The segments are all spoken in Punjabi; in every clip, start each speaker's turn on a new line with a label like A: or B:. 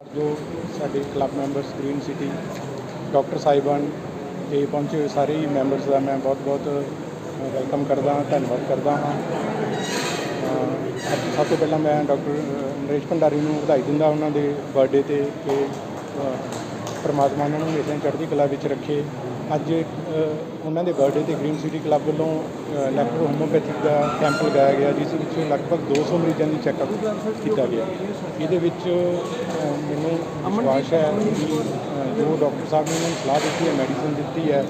A: ਜੋ ਸਾਡੇ club members green city doctor ਸਾਹਿਬਾਨ ਤੇ ਪਹੁੰਚੇ ਹੋਏ ਸਾਰੇ ਮੈਂਬਰਸ ਦਾ ਮੈਂ ਬਹੁਤ-ਬਹੁਤ ਵੈਲਕਮ ਕਰਦਾ ਹਾਂ, ਧੰਨਵਾਦ ਕਰਦਾ ਹਾਂ। ਅੱਜ ਸਭ ਤੋਂ ਪਹਿਲਾਂ ਮੈਂ ਡਾਕਟਰ ਨਰੇਸ਼ ਭੰਡਾਰੀ ਨੂੰ ਵਧਾਈ ਦਿੰਦਾ ਉਹਨਾਂ ਦੇ ਬਰਥਡੇ ਤੇ ਕਿ ਪਰਮਾਤਮਾ ਉਹਨਾਂ ਨੂੰ ਹਮੇਸ਼ਾ ਚੜ੍ਹਦੀ ਕਲਾ ਵਿੱਚ ਰੱਖੇ। ਅੱਜ ਉਹਨਾਂ ਦੇ ਬਰਥਡੇ ਤੇ ਗ੍ਰੀਨ ਸਿਟੀ ਕਲੱਬ ਵੱਲੋਂ ਲੈਕਟਰ ਹੋਮੋਪੈਥਿਕ ਦਾ ਕੈਂਪ ਲਗਾਇਆ ਗਿਆ, ਜਿਸ ਵਿੱਚ ਲਗਭਗ 200 ਮਰੀਜ਼ਾਂ ਦੀ ਚੈੱਕਅਪ ਕੀਤਾ ਗਿਆ। ਇਹਦੇ ਵਿੱਚ ਮੈਨੂੰ ਵਿਸ਼ਵਾਸ ਹੈ ਕਿ ਅਹ, ਜੋ ਡਾਕਟਰ ਸਾਹਿਬ ਨੇ ਉਹਨਾਂ ਨੂੰ ਸਲਾਹ ਦਿੱਤੀ ਹੈ ਮੈਡੀਸਨ ਦਿੱਤੀ ਹੈ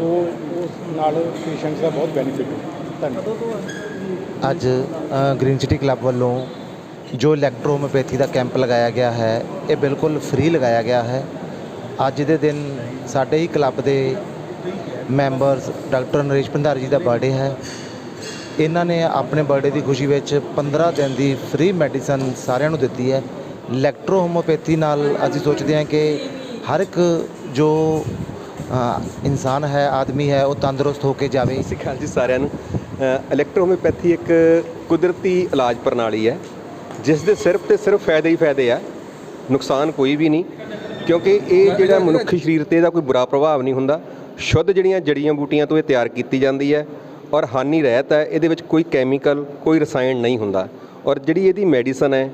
A: ਉਹ ਉਸ ਨਾਲ ਪੇਸ਼ੈਂਟਸ ਦਾ ਬਹੁਤ ਬੈਨੀਫਿਟ ਹੈ। ਧੰਨਵਾਦ।
B: ਅੱਜ ਗ੍ਰੀਨ ਸਿਟੀ ਕਲੱਬ ਵੱਲੋਂ ਜੋ ਇਲੈਕਟ੍ਰੋਮੋਪੈਥੀ ਦਾ ਕੈਂਪ ਲਗਾਇਆ ਗਿਆ ਹੈ ਇਹ ਬਿਲਕੁਲ ਫ੍ਰੀ ਲਗਾਇਆ ਗਿਆ ਹੈ। ਅੱਜ ਦੇ ਦਿਨ ਸਾਡੇ ਹੀ ਕਲੱਬ ਦੇ ਮੈਂਬਰਸ ਡਾਕਟਰ ਨਰੇਸ਼ ਭੰਡਾਰੀ ਜੀ ਦਾ ਬਰਥਡੇ ਹੈ। ਇਹਨਾਂ ਨੇ ਆਪਣੇ ਬਰਥਡੇ ਦੀ ਖੁਸ਼ੀ ਵਿੱਚ 15 ਦਿਨ ਦੀ ਫ੍ਰੀ ਮੈਡੀਸਨ ਸਾਰਿਆਂ ਨੂੰ ਦਿੱਤੀ ਹੈ। ਇਲੈਕਟ੍ਰੋ ਹੋਮੋਪੈਥੀ ਨਾਲ ਅਸੀਂ ਸੋਚਦੇ ਹਾਂ ਕਿ ਹਰ ਇੱਕ ਜੋ ਇਨਸਾਨ ਹੈ, ਆਦਮੀ ਹੈ, ਉਹ ਤੰਦਰੁਸਤ ਹੋ ਕੇ ਜਾਵੇ।
C: ਸਤਿ ਸ਼੍ਰੀ ਜੀ ਸਾਰਿਆਂ ਨੂੰ। ਇਲੈਕਟ੍ਰੋਮੋਪੈਥੀ ਇੱਕ ਕੁਦਰਤੀ ਇਲਾਜ ਪ੍ਰਣਾਲੀ ਹੈ, ਜਿਸ ਦੇ ਸਿਰਫ ਤੇ ਸਿਰਫ ਫਾਇਦੇ ਹੀ ਫਾਇਦੇ ਆ, ਨੁਕਸਾਨ ਕੋਈ ਵੀ ਨਹੀਂ, ਕਿਉਂਕਿ ਇਹ ਜਿਹੜਾ ਮਨੁੱਖੀ ਸਰੀਰ ਤੇ ਇਹਦਾ ਕੋਈ ਬੁਰਾ ਪ੍ਰਭਾਵ ਨਹੀਂ ਹੁੰਦਾ। ਸ਼ੁੱਧ ਜਿਹੜੀਆਂ ਜੜੀਆਂ ਬੂਟੀਆਂ ਤੋਂ ਇਹ ਤਿਆਰ ਕੀਤੀ ਜਾਂਦੀ ਹੈ, ਔਰ ਹਾਨੀ ਰਹਿਤ ਹੈ, ਇਹਦੇ ਵਿੱਚ ਕੋਈ ਕੈਮੀਕਲ ਕੋਈ ਰਸਾਇਣ ਨਹੀਂ ਹੁੰਦਾ। ਔਰ ਜਿਹੜੀ ਇਹਦੀ ਮੈਡੀਸਨ ਹੈ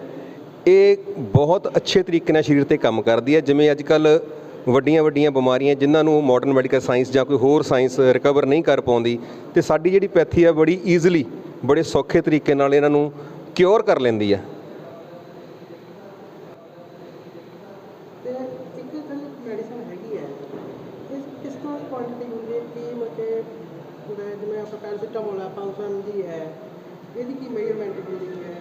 C: ਇਹ ਬਹੁਤ ਅੱਛੇ ਤਰੀਕੇ ਨਾਲ ਸਰੀਰ ਤੇ ਕੰਮ ਕਰਦੀ ਹੈ। ਜਿਵੇਂ ਅੱਜ ਕੱਲ ਵੱਡੀਆਂ ਵੱਡੀਆਂ ਬਿਮਾਰੀਆਂ ਜਿਨ੍ਹਾਂ ਨੂੰ ਮਾਡਰਨ ਮੈਡੀਕਲ ਸਾਇੰਸ ਜਾਂ ਕੋਈ ਹੋਰ ਸਾਇੰਸ ਰਿਕਵਰ ਨਹੀਂ ਕਰ ਪਾਉਂਦੀ ਤੇ ਸਾਡੀ ਜਿਹੜੀ ਪੈਥੀ ਹੈ ਬੜੀ ਈਜ਼ੀਲੀ ਬੜੇ ਸੌਖੇ ਤਰੀਕੇ ਨਾਲ ਇਹਨਾਂ ਨੂੰ ਕਿਉਰ ਕਰ ਲੈਂਦੀ ਹੈ।
D: ਜਿਵੇਂ ਆਪਾਂ ਪੈਰਾਸੀਟਾਮੋਲ ਆ 500 mg ਹੈ। ਇਹਦੀ ਕੀ ਮੇਜਰਮੈਂਟ ਹੁੰਦੀ ਹੈ?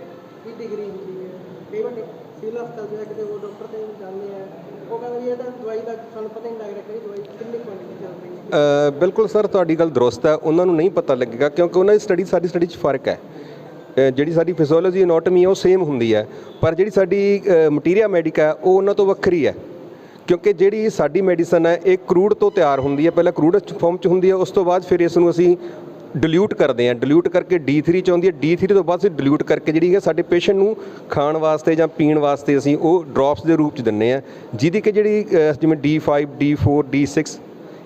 D: ਕੀ ਡਿਗਰੀ ਹੁੰਦੀ ਹੈ? ਕਈ ਵਾਰ ਸਿਵਲ ਹਸਪਤਾਲ ਜਿਹੜਾ ਕਿਤੇ ਉਹ ਡਾਕਟਰ ਤੇ ਜਾਂਦੇ ਆ। ਉਹ ਕਹਿੰਦੇ ਵੀ ਇਹ ਤਾਂ ਦਵਾਈ ਦਾ ਸਾਨੂੰ ਪਤਾ ਹੀ ਨਹੀਂ ਲੱਗ ਰਿਹਾ ਕਿਹੜੀ ਦਵਾਈ ਕਿੰਨੀ ਕੁਆਂਟੀਟੀ ਚੱਲ ਰਹੀ ਹੈ।
C: ਬਿਲਕੁਲ ਸਰ ਤੁਹਾਡੀ ਗੱਲ ਦਰੁਸਤ ਹੈ। ਉਹਨਾਂ ਨੂੰ ਨਹੀਂ ਪਤਾ ਲੱਗੇਗਾ ਕਿਉਂਕਿ ਉਹਨਾਂ ਦੀ ਸਟੱਡੀ ਸਾਡੀ ਸਟੱਡੀ 'ਚ ਫ਼ਰਕ ਹੈ। ਅ, ਜਿਹੜੀ ਸਾਡੀ ਫਿਜ਼ੀਓਲੋਜੀ ਐਨਾਟਮੀ ਹੈ ਉਹ ਸੇਮ ਹੁੰਦੀ ਹੈ। ਪਰ ਜਿਹੜੀ ਸਾਡੀ ਮਟੀਰੀਆ ਮੈਡੀਕਾ ਹੈ ਉਹ ਉਹਨਾਂ ਤੋਂ ਵੱਖਰੀ ਹੈ। ਕਿਉਂਕਿ ਜਿਹੜੀ ਸਾਡੀ ਮੈਡੀਸਨ ਹੈ ਇਹ ਕਰੂਡ ਤੋਂ ਤਿਆਰ ਹੁੰਦੀ ਹੈ। ਪਹਿਲਾਂ ਕਰੂਡ ਫਾਰਮ 'ਚ ਹੁੰਦੀ ਹੈ ਉਸ ਤੋਂ ਬਾਅਦ ਫਿਰ ਇਸ ਨੂੰ ਅਸੀਂ ਡਿਲੂਟ ਕਰਦੇ ਹਾਂ ਡਿਲੂਟ ਕਰਕੇ D3 ਚ ਆਉਂਦੀ ਹੈ D3 ਤੋਂ ਬਾਅਦ ਅਸੀਂ ਡਿਲੂਟ ਕਰਕੇ ਜਿਹੜੀ ਹੈ ਸਾਡੇ ਪੇਸ਼ੈਂਟ ਨੂੰ ਖਾਣ ਵਾਸਤੇ ਜਾਂ ਪੀਣ ਵਾਸਤੇ ਅਸੀਂ ਉਹ ਡ੍ਰੌਪਸ ਦੇ ਰੂਪ ਚ ਦਿੰਨੇ ਆ ਜਿਹਦੀ ਕਿ ਜਿਹੜੀ ਅ, ਜਿਵੇਂ D5 D4 D6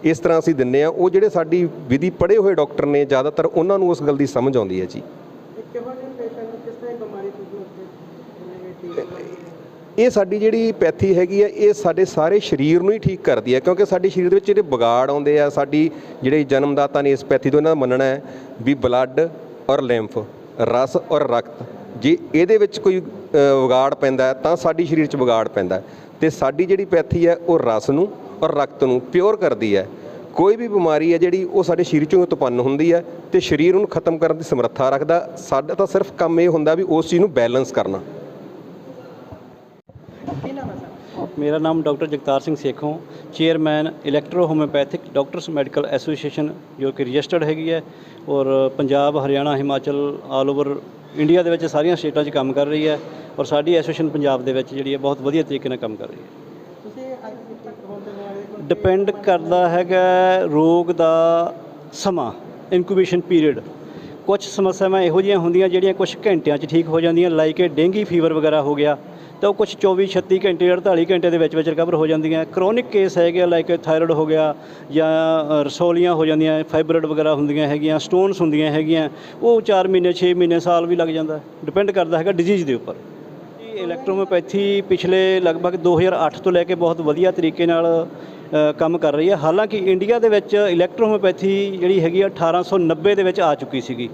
C: ਇਸ ਤਰ੍ਹਾਂ ਅਸੀਂ ਦਿੰਨੇ ਆ ਉਹ ਜਿਹੜੇ ਸਾਡੀ ਵਿਧੀ ਪੜ੍ਹੇ ਹੋਏ ਡਾਕਟਰ ਨੇ ਜ਼ਿਆਦਾਤਰ ਉਹਨਾਂ ਨੂੰ ਉਸ ਗੱਲ ਦੀ ਸਮਝ ਆਉਂਦੀ ਹੈ ਜੀ
D: ਇਹ ਕਿਹੋ ਜਿਹੇ ਪੇਸ਼ੈਂਟ ਨੂੰ ਕਿਸ ਤਰ੍ਹਾਂ ਦੀ ਬਿਮਾਰੀ ਤੁਸੀਂ ਉੱਥੇ ਠੀਕ ਕਰਦੇ ਹੋ
C: ਇਹ ਸਾਡੀ ਜਿਹੜੀ ਪੈਥੀ ਹੈਗੀ ਹੈ ਇਹ ਸਾਡੇ ਸਾਰੇ ਸਰੀਰ ਨੂੰ ਹੀ ਠੀਕ ਕਰਦੀ ਹੈ ਕਿਉਂਕਿ ਸਾਡੇ ਸਰੀਰ ਦੇ ਵਿੱਚ ਜਿਹੜੇ ਵਿਗਾੜ ਆਉਂਦੇ ਆ, ਸਾਡੀ ਜਿਹੜੇ ਜਨਮਦਾਤਾ ਨੇ ਇਸ ਪੈਥੀ ਤੋਂ ਇਹਨਾਂ ਦਾ ਮੰਨਣਾ ਹੈ ਵੀ ਬਲੱਡ ਔਰ ਲਿੰਫ ਰਸ ਔਰ ਰਕਤ, ਜੇ ਇਹਦੇ ਵਿੱਚ ਕੋਈ ਵਿਗਾੜ ਪੈਂਦਾ ਤਾਂ ਸਾਡੀ ਸਰੀਰ 'ਚ ਵਿਗਾੜ ਪੈਂਦਾ ਹੈ। ਤੇ ਸਾਡੀ ਜਿਹੜੀ ਪੈਥੀ ਹੈ, ਉਹ ਰਸ ਨੂੰ ਔਰ ਰਕਤ ਨੂੰ ਪਿਓਰ ਕਰਦੀ ਹੈ। ਕੋਈ ਵੀ ਬਿਮਾਰੀ ਹੈ ਜਿਹੜੀ, ਉਹ ਸਾਡੇ ਸਰੀਰ ਚੋਂ ਉਤਪੰਨ ਹੁੰਦੀ ਹੈ ਤੇ ਸਰੀਰ ਨੂੰ ਖਤਮ ਕਰਨ ਦੀ ਸਮਰੱਥਾ ਰੱਖਦਾ। ਸਾਡਾ ਤਾਂ ਸਿਰਫ ਕੰਮ ਇਹ ਹੁੰਦਾ ਵੀ ਉਸ ਚੀਜ਼ ਨੂੰ ਬੈਲੈਂਸ ਕਰਨਾ
D: ਕੀ ਨਾਮ ਹੈ ਸਰ
E: ਮੇਰਾ ਨਾਮ doctor Jagtar Singh Sekhon chairman electro homoeopathic doctors medical association ਜੋ ਕਿ ਰਜਿਸਟਰਡ ਹੈਗੀ ਹੈ ਔਰ Punjab Haryana Himachal all over India ਦੇ ਵਿੱਚ ਸਾਰੀਆਂ ਸਟੇਟਾਂ 'ਚ ਕੰਮ ਕਰ ਰਹੀ ਹੈ ਔਰ ਸਾਡੀ ਐਸੋਸੀਏਸ਼ਨ ਪੰਜਾਬ ਦੇ ਵਿੱਚ ਜਿਹੜੀ ਹੈ ਬਹੁਤ ਵਧੀਆ ਤਰੀਕੇ ਨਾਲ ਕੰਮ ਕਰ ਰਹੀ ਹੈ। ਡਿਪੈਂਡ ਕਰਦਾ ਹੈਗਾ ਰੋਗ ਦਾ ਸਮਾਂ ਇਨਕੂਬੇਸ਼ਨ ਪੀਰੀਅਡ ਕੁਝ ਸਮੱਸਿਆਵਾਂ ਇਹੋ ਜਿਹੀਆਂ ਹੁੰਦੀਆਂ ਜਿਹੜੀਆਂ ਕੁਝ ਘੰਟਿਆਂ 'ਚ ਠੀਕ ਹੋ ਜਾਂਦੀਆਂ ਲਾਈਕ ਡੇਂਗੀ ਫੀਵਰ ਵਗੈਰਾ ਹੋ ਗਿਆ ਤਾਂ ਉਹ ਕੁਝ 24 36 ਘੰਟੇ 48 ਘੰਟੇ ਦੇ ਵਿੱਚ ਵਿੱਚ ਰਿਕਵਰ ਹੋ ਜਾਂਦੀਆਂ। ਕ੍ਰੋਨਿਕ ਕੇਸ ਹੈਗੇ ਲਾਈਕ ਥਾਇਰੋਇਡ ਹੋ ਗਿਆ ਜਾਂ ਰਸੋਲੀਆਂ ਹੋ ਜਾਂਦੀਆਂ ਫਾਈਬਰਡ ਵਗੈਰਾ ਹੁੰਦੀਆਂ ਹੈਗੀਆਂ ਸਟੋਨਸ ਹੁੰਦੀਆਂ ਹੈਗੀਆਂ, ਉਹ 4 ਮਹੀਨੇ 6 ਮਹੀਨੇ, ਸਾਲ ਵੀ ਲੱਗ ਜਾਂਦਾ। ਡਿਪੈਂਡ ਕਰਦਾ ਹੈਗਾ ਡਿਜ਼ੀਜ਼ ਦੇ ਉੱਪਰ। ਇਲੈਕਟ੍ਰੋਮੋਪੈਥੀ ਪਿਛਲੇ ਲਗਭਗ 2008 ਤੋਂ ਲੈ ਕੇ ਬਹੁਤ ਵਧੀਆ ਤਰੀਕੇ ਨਾਲ ਕੰਮ ਕਰ ਰਹੀ ਹੈ। ਹਾਲਾਂਕਿ ਇੰਡੀਆ ਦੇ ਵਿੱਚ ਇਲੈਕਟ੍ਰੋਮੋਪੈਥੀ ਜਿਹੜੀ ਹੈਗੀ ਆ 1890 ਦੇ ਵਿੱਚ ਆ ਚੁੱਕੀ ਸੀਗੀ।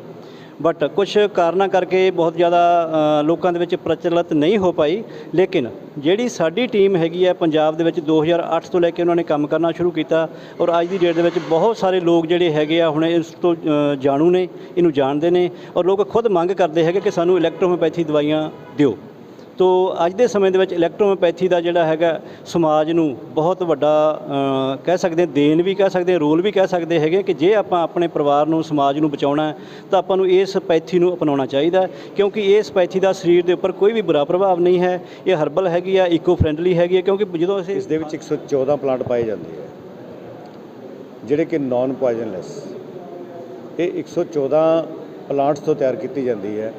E: ਬਟ ਕੁਝ ਕਾਰਨਾਂ ਕਰਕੇ ਬਹੁਤ ਜ਼ਿਆਦਾ ਲੋਕਾਂ ਦੇ ਵਿੱਚ ਪ੍ਰਚਲਿਤ ਨਹੀਂ ਹੋ ਪਾਈ। ਲੇਕਿਨ ਜਿਹੜੀ ਸਾਡੀ ਟੀਮ ਹੈਗੀ ਹੈ ਪੰਜਾਬ ਦੇ ਵਿੱਚ 2008 ਤੋਂ ਲੈ ਕੇ ਉਹਨਾਂ ਨੇ ਕੰਮ ਕਰਨਾ ਸ਼ੁਰੂ ਕੀਤਾ ਔਰ ਅੱਜ ਦੀ ਡੇਟ ਦੇ ਵਿੱਚ ਬਹੁਤ ਸਾਰੇ ਲੋਕ ਜਿਹੜੇ ਹੈਗੇ ਆ, ਹੁਣ ਇਸ ਤੋਂ ਜਾਣੂ ਨੇ, ਇਹਨੂੰ ਜਾਣਦੇ ਨੇ ਔਰ ਲੋਕ ਖੁਦ ਮੰਗ ਕਰਦੇ ਹੈਗੇ ਕਿ ਸਾਨੂੰ ਇਲੈਕਟ੍ਰੋਮੋਪੈਥੀ ਦਵਾਈਆਂ ਦਿਓ। ਤੋ ਅੱਜ ਦੇ ਸਮੇਂ ਦੇ ਵਿੱਚ ਇਲੈਕਟ੍ਰੋਮੋਪੈਥੀ ਦਾ ਜਿਹੜਾ ਹੈਗਾ ਸਮਾਜ ਨੂੰ ਬਹੁਤ ਵੱਡਾ ਕਹਿ ਸਕਦੇ ਹਾਂ, ਦੇਣ ਵੀ ਕਹਿ ਸਕਦੇ ਰੋਲ ਵੀ ਕਹਿ ਸਕਦੇ ਹੈਗੇ ਕਿ ਜੇ ਆਪਾਂ ਆਪਣੇ ਪਰਿਵਾਰ ਨੂੰ, ਸਮਾਜ ਨੂੰ ਬਚਾਉਣਾ ਤਾਂ ਆਪਾਂ ਨੂੰ ਇਸ ਪੈਥੀ ਨੂੰ ਅਪਣਾਉਣਾ ਚਾਹੀਦਾ ਕਿਉਂਕਿ ਇਸ ਪੈਥੀ ਦਾ ਸਰੀਰ ਦੇ ਉੱਪਰ ਕੋਈ ਵੀ ਬੁਰਾ ਪ੍ਰਭਾਵ ਨਹੀਂ ਹੈ, ਇਹ ਹਰਬਲ ਹੈਗੀ ਆ ਇਕੋ ਫ੍ਰੈਂਡਲੀ ਹੈਗੀ ਹੈ ਕਿਉਂਕਿ ਜਦੋਂ ਅਸੀਂ
F: ਇਸ ਦੇ ਵਿੱਚ 114 ਪਲਾਂਟ ਪਾਏ ਜਾਂਦੇ ਹੈ ਜਿਹੜੇ ਕਿ ਨਾਨ ਪੋਇਜ਼ਨਲੈਸ ਇਹ 114 ਪਲਾਂਟਸ ਤੋਂ ਤਿਆਰ ਕੀਤੀ ਜਾਂਦੀ ਹੈ,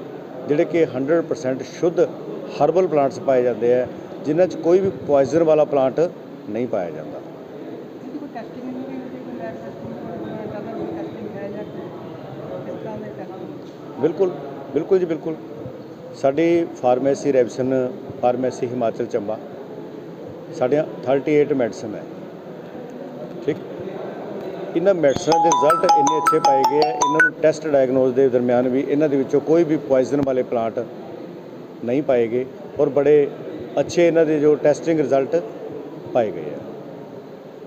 F: ਜਿਹੜੇ ਕਿ 100% ਸ਼ੁੱਧ ਹਰਬਲ ਪਲਾਂਟਸ ਪਾਏ ਜਾਂਦੇ ਹੈ ਜਿਨ੍ਹਾਂ 'ਚ ਕੋਈ ਵੀ ਪੋਇਜ਼ਨ ਵਾਲਾ ਪਲਾਂਟ ਨਹੀਂ ਪਾਇਆ ਜਾਂਦਾ। ਬਿਲਕੁਲ ਬਿਲਕੁਲ ਜੀ ਬਿਲਕੁਲ। ਸਾਡੀ ਫਾਰਮੇਸੀ ਰੈਵਸਨ ਫਾਰਮੇਸੀ ਹਿਮਾਚਲ ਚੰਬਾ ਸਾਡੀਆਂ 38 ਮੈਡੀਸਨ ਹੈ। ਠੀਕ? ਇਹਨਾਂ ਮੈਡੀਸਨਾਂ ਦੇ ਰਿਜ਼ਲਟ ਇੰਨੇ ਅੱਛੇ ਪਾਏ ਗਏ ਆ ਇਹਨਾਂ ਨੂੰ ਟੈਸਟ ਡਾਇਗਨੋਸ ਦੇ ਦਰਮਿਆਨ ਵੀ ਇਹਨਾਂ ਦੇ ਵਿੱਚੋਂ ਕੋਈ ਵੀ ਪੋਇਜ਼ਨ ਵਾਲੇ ਪਲਾਂਟ ਨਹੀਂ ਪਾਏ ਗਏ ਔਰ ਬੜੇ ਅੱਛੇ ਇਹਨਾਂ ਦੇ ਜੋ ਟੈਸਟਿੰਗ ਰਿਜ਼ਲਟ ਪਾਏ ਗਏ ਆ।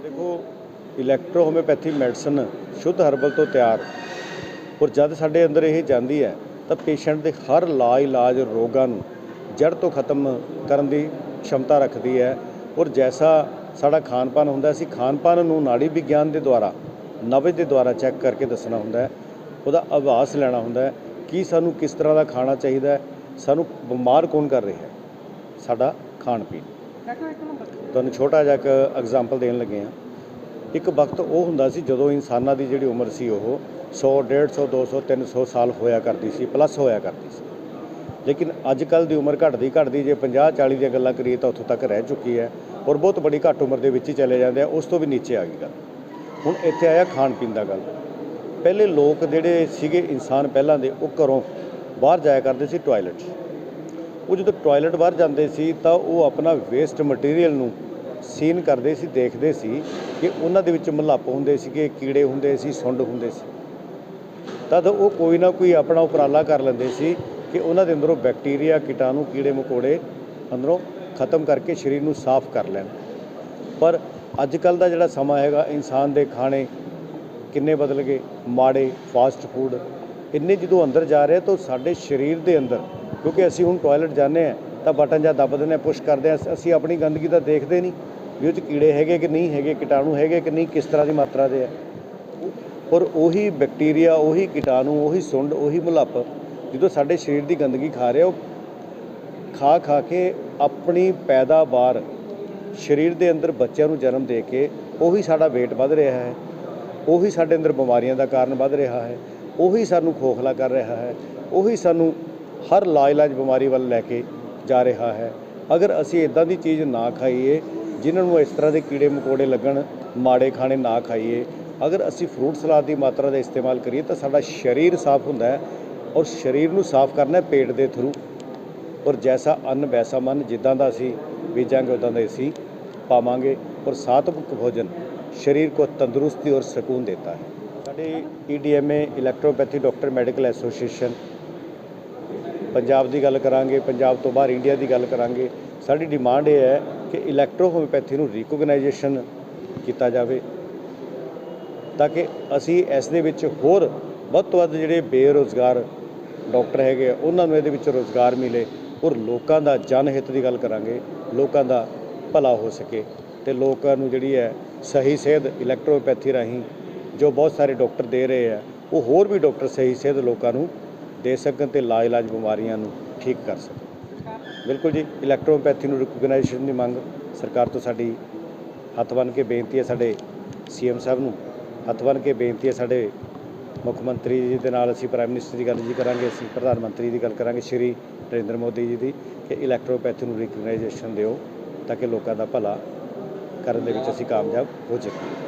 F: ਦੇਖੋ ਇਲੈਕਟ੍ਰੋ ਹੋਮਿਓਪੈਥੀ ਮੈਡੀਸਨ ਸ਼ੁੱਧ ਹਰਬਲ ਤੋਂ ਤਿਆਰ ਔਰ ਜਦ ਸਾਡੇ ਅੰਦਰ ਇਹ ਜਾਂਦੀ ਹੈ, ਤਾਂ ਪੇਸ਼ੈਂਟ ਦੇ ਹਰ ਲਾ ਇਲਾਜ ਰੋਗਾਂ ਨੂੰ ਜੜ ਤੋਂ ਖਤਮ ਕਰਨ ਦੀ ਸ਼ਮਤਾ ਰੱਖਦੀ ਹੈ ਔਰ ਜੈਸਾ ਸਾਡਾ ਖਾਣ-ਪਾਨ ਹੁੰਦਾ ਸੀ ਖਾਣ-ਪਾਨ ਨੂੰ ਨਾੜੀ ਵਿਗਿਆਨ ਦੇ ਦੁਆਰਾ, ਨਵਜ ਦੇ ਦੁਆਰਾ ਚੈੱਕ ਕਰਕੇ ਦੱਸਣਾ ਹੁੰਦਾ ਹੈ, ਉਹਦਾ ਆਵਾਸ ਲੈਣਾ ਹੁੰਦਾ ਹੈ, ਕਿ ਸਾਨੂੰ ਕਿਸ ਤਰ੍ਹਾਂ ਦਾ ਖਾਣਾ ਚਾਹੀਦਾ ਹੈ ਸਾਨੂੰ ਬਿਮਾਰ ਕੌਣ ਕਰ ਰਿਹਾ ਹੈ? ਸਾਡਾ ਖਾਣ ਪੀਣ। ਤੁਹਾਨੂੰ ਛੋਟਾ ਜਿਹਾ ਇੱਕ ਐਗਜ਼ਾਮਪਲ ਦੇਣ ਲੱਗੇ ਆ ਇੱਕ ਵਕਤ ਉਹ ਹੁੰਦਾ ਸੀ ਜਦੋਂ ਇਨਸਾਨਾਂ ਦੀ ਜਿਹੜੀ ਉਮਰ ਸੀ ਉਹ 100 150 200 300 ਸਾਲ ਹੋਇਆ ਕਰਦੀ ਸੀ ਪਲੱਸ ਹੋਇਆ ਕਰਦੀ ਸੀ। ਲੇਕਿਨ ਅੱਜ ਕੱਲ ਦੀ ਉਮਰ ਘਟਦੀ ਘਟਦੀ ਜੇ 50 40 ਦੀਆਂ ਗੱਲਾਂ ਕਰੀਏ ਤਾਂ ਉੱਥੋਂ ਤੱਕ ਰਹਿ ਚੁੱਕੀ ਹੈ ਔਰ ਬਹੁਤ ਬੜੀ ਘੱਟ ਉਮਰ ਦੇ ਵਿੱਚ ਹੀ ਚਲੇ ਜਾਂਦੇ ਆ, ਉਸ ਤੋਂ ਵੀ ਨੀਚੇ ਆ ਗਈ ਗੱਲ। ਹੁਣ ਇੱਥੇ ਆਇਆ ਖਾਣ ਪੀਣ ਦਾ ਗੱਲ। ਪਹਿਲੇ ਲੋਕ ਜਿਹੜੇ ਸੀਗੇ ਇਨਸਾਨ ਪਹਿਲਾਂ ਦੇ, ਉਹ ਘਰੋਂ ਬਾਹਰ ਜਾਇਆ ਕਰਦੇ ਸੀ ਟਾਇਲਟ ਉਹ ਜਦੋਂ ਟਾਇਲਟ ਬਾਹਰ ਜਾਂਦੇ ਸੀ ਤਾਂ ਉਹ ਆਪਣਾ ਵੇਸਟ ਮਟੀਰੀਅਲ ਨੂੰ ਸੀਨ ਕਰਦੇ ਸੀ, ਦੇਖਦੇ ਸੀ ਕਿ ਉਹਨਾਂ ਦੇ ਵਿੱਚ ਮਲੱਪ ਹੁੰਦੇ ਸੀਗੇ, ਕੀੜੇ ਹੁੰਦੇ ਸੀ, ਸੁੰਡ ਹੁੰਦੇ ਸੀ। ਤਦ ਉਹ ਕੋਈ ਨਾ ਕੋਈ ਆਪਣਾ ਉਪਰਾਲਾ ਕਰ ਲੈਂਦੇ ਸੀ ਕਿ ਉਹਨਾਂ ਦੇ ਅੰਦਰੋਂ ਬੈਕਟੀਰੀਆ ਕੀਟਾਣੂ ਕੀੜੇ ਮਕੌੜੇ ਅੰਦਰੋਂ ਖਤਮ ਕਰਕੇ ਸਰੀਰ ਨੂੰ ਸਾਫ਼ ਕਰ ਲੈਣ। ਪਰ ਅੱਜ ਕੱਲ ਦਾ ਜਿਹੜਾ ਸਮਾਂ ਹੈਗਾ, ਇਨਸਾਨ ਦੇ ਖਾਣੇ ਕਿੰਨੇ ਬਦਲ ਗਏ। ਮਾੜੇ ਫਾਸਟ ਫੂਡ ਇੰਨੇ ਜਦੋਂ ਅੰਦਰ ਜਾ ਰਿਹਾ ਤਾਂ ਸਾਡੇ ਸਰੀਰ ਦੇ ਅੰਦਰ, ਕਿਉਂਕਿ ਅਸੀਂ ਹੁਣ ਟਾਇਲਟ ਜਾਂਦੇ ਆ, ਤਾਂ ਬਟਨ ਜਾਂ ਦੱਬ ਦਿੰਦੇ ਹਾਂ ਪੁਸ਼ ਕਰਦੇ ਆ, ਅਸੀਂ ਆਪਣੀ ਗੰਦਗੀ ਤਾਂ ਦੇਖਦੇ ਨਹੀਂ ਵੀ ਉਹ 'ਚ ਕੀੜੇ ਹੈਗੇ ਕਿ ਨਹੀਂ ਹੈਗੇ, ਕੀਟਾਣੂ ਹੈਗੇ ਕਿ ਨਹੀਂ, ਕਿਸ ਤਰ੍ਹਾਂ ਦੀ ਮਾਤਰਾ ਦੇ ਆ। ਔਰ ਉਹੀ ਬੈਕਟੀਰੀਆ ਉਹੀ ਕੀਟਾਣੂ, ਉਹੀ ਸੁੰਡ, ਉਹੀ ਮੁਲੱਪ ਜਦੋਂ ਸਾਡੇ ਸਰੀਰ ਦੀ ਗੰਦਗੀ ਖਾ ਰਿਹਾ ਉਹ ਖਾ ਖਾ ਕੇ ਆਪਣੀ ਪੈਦਾਵਾਰ ਸਰੀਰ ਦੇ ਅੰਦਰ ਬੱਚਿਆਂ ਨੂੰ ਜਨਮ ਦੇ ਕੇ ਉਹੀ ਸਾਡਾ weight ਵੱਧ ਰਿਹਾ ਹੈ, ਉਹੀ ਸਾਡੇ ਅੰਦਰ ਬਿਮਾਰੀਆਂ ਦਾ ਕਾਰਨ ਵੱਧ ਰਿਹਾ ਹੈ। ਉਹੀ ਸਾਨੂੰ ਖੋਖਲਾ ਕਰ ਰਿਹਾ ਹੈ ਉਹੀ ਸਾਨੂੰ ਹਰ ਲਾਇਲਾਜ ਬਿਮਾਰੀ ਵੱਲ ਲੈ ਕੇ ਜਾ ਰਿਹਾ ਹੈ ਅਗਰ ਅਸੀਂ ਇਦਾਂ ਦੀ ਚੀਜ਼ ਨਾ ਖਾਈਏ ਜਿਨ੍ਹਾਂ ਨੂੰ ਇਸ ਤਰ੍ਹਾਂ ਦੇ ਕੀੜੇ ਮਕੌੜੇ ਲੱਗਣ ਮਾੜੇ ਖਾਣੇ ਨਾ ਖਾਈਏ ਅਗਰ ਅਸੀਂ ਫਰੂਟ ਸਲਾਦ ਦੀ ਮਾਤਰਾ ਦਾ ਇਸਤੇਮਾਲ ਕਰੀਏ ਤਾਂ ਸਾਡਾ ਸਰੀਰ ਸਾਫ਼ ਹੁੰਦਾ ਹੈ ਔਰ ਸਰੀਰ ਨੂੰ ਸਾਫ਼ ਕਰਨਾ ਹੈ ਪੇਟ ਦੇ ਥਰੂ ਔਰ ਜੈਸਾ ਅੰਨ ਵੈਸਾ ਮਨ ਜਿੱਦਾਂ ਦਾ ਅਸੀਂ ਬੀਜਾਂਗੇ ਉਦਾਂ ਦਾ ਅਸੀਂ ਪਾਵਾਂਗੇ ਔਰ ਸਾਤਵਿਕ ਭੋਜਨ ਸਰੀਰ को तंदुरुस्ती और सुकून देता है ਸਾਡੇ EDMA electropathy doctor medical association Punjab ਦੀ ਗੱਲ ਕਰਾਂਗੇ ਪੰਜਾਬ ਤੋਂ ਬਾਹਰ ਇੰਡੀਆ ਦੀ ਗੱਲ ਕਰਾਂਗੇ ਸਾਡੀ ਡਿਮਾਂਡ ਇਹ ਹੈ ਕਿ ਇਲੈਕਟ੍ਰੋਹੋਮਿਓਪੈਥੀ ਨੂੰ ਰਿਕੋਗਨਾਈਜੇਸ਼ਨ ਕੀਤਾ ਜਾਵੇ ਤਾਂ ਕਿ ਅਸੀਂ ਇਸ ਦੇ ਵਿੱਚ ਹੋਰ ਵੱਧ ਤੋਂ ਵੱਧ ਜਿਹੜੇ ਬੇਰੁਜ਼ਗਾਰ ਡਾਕਟਰ ਹੈਗੇ ਆ, ਉਹਨਾਂ ਨੂੰ ਇਹਦੇ ਵਿੱਚ ਰੋਜ਼ਗਾਰ ਮਿਲੇ ਔਰ ਲੋਕਾਂ ਦਾ ਜਨ ਹਿੱਤ ਦੀ ਗੱਲ ਕਰਾਂਗੇ ਲੋਕਾਂ ਦਾ ਭਲਾ ਹੋ ਸਕੇ ਤੇ ਲੋਕਾਂ ਨੂੰ ਜਿਹੜੀ ਹੈ ਸਹੀ ਸੇਧ ਇਲੈਕਟ੍ਰੋਪੈਥੀ ਰਾਹੀਂ ਜੋ ਬਹੁਤ ਸਾਰੇ ਡਾਕਟਰ ਦੇ ਰਹੇ ਆ, ਉਹ ਹੋਰ ਵੀ ਡਾਕਟਰ ਸਹੀ ਸੇਧ ਲੋਕਾਂ ਨੂੰ ਦੇ ਸਕਣ ਤੇ ਲਾ ਇਲਾਜ ਬਿਮਾਰੀਆਂ ਨੂੰ ਠੀਕ ਕਰ ਸਕਣ। ਬਿਲਕੁਲ ਜੀ ਇਲੈਕਟ੍ਰੋਪੈਥੀ ਨੂੰ ਰਿਕੋਗਨਾਈਜੇਸ਼ਨ ਦੀ ਮੰਗ ਸਰਕਾਰ ਤੋਂ ਸਾਡੀ ਹੱਥ ਬੰਨ੍ਹ ਕੇ ਬੇਨਤੀ ਹੈ, ਸਾਡੇ ਸੀਐਮ ਸਾਹਿਬ ਨੂੰ ਹੱਥ ਬੰਨ੍ਹ ਕੇ ਬੇਨਤੀ ਹੈ, ਸਾਡੇ ਮੁੱਖ ਮੰਤਰੀ ਜੀ ਦੇ ਨਾਲ ਅਸੀਂ ਪ੍ਰਾਈਮ ਮਿਨਿਸਟਰ ਦੀ ਗੱਲ ਜੀ ਕਰਾਂਗੇ, ਅਸੀਂ ਪ੍ਰਧਾਨ ਮੰਤਰੀ ਦੀ ਗੱਲ ਕਰਾਂਗੇ, ਸ਼੍ਰੀ ਨਰਿੰਦਰ ਮੋਦੀ ਜੀ ਦੀ ਕਿ ਇਲੈਕਟ੍ਰੋਪੈਥੀ ਨੂੰ ਰਿਕਗਨਾਈਜੇਸ਼ਨ ਦਿਓ ਤਾਂ ਕਿ ਲੋਕਾਂ ਦਾ ਭਲਾ ਕਰਨ ਦੇ ਵਿੱਚ ਅਸੀਂ ਕਾਮਯਾਬ ਹੋ ਸਕੀਏ।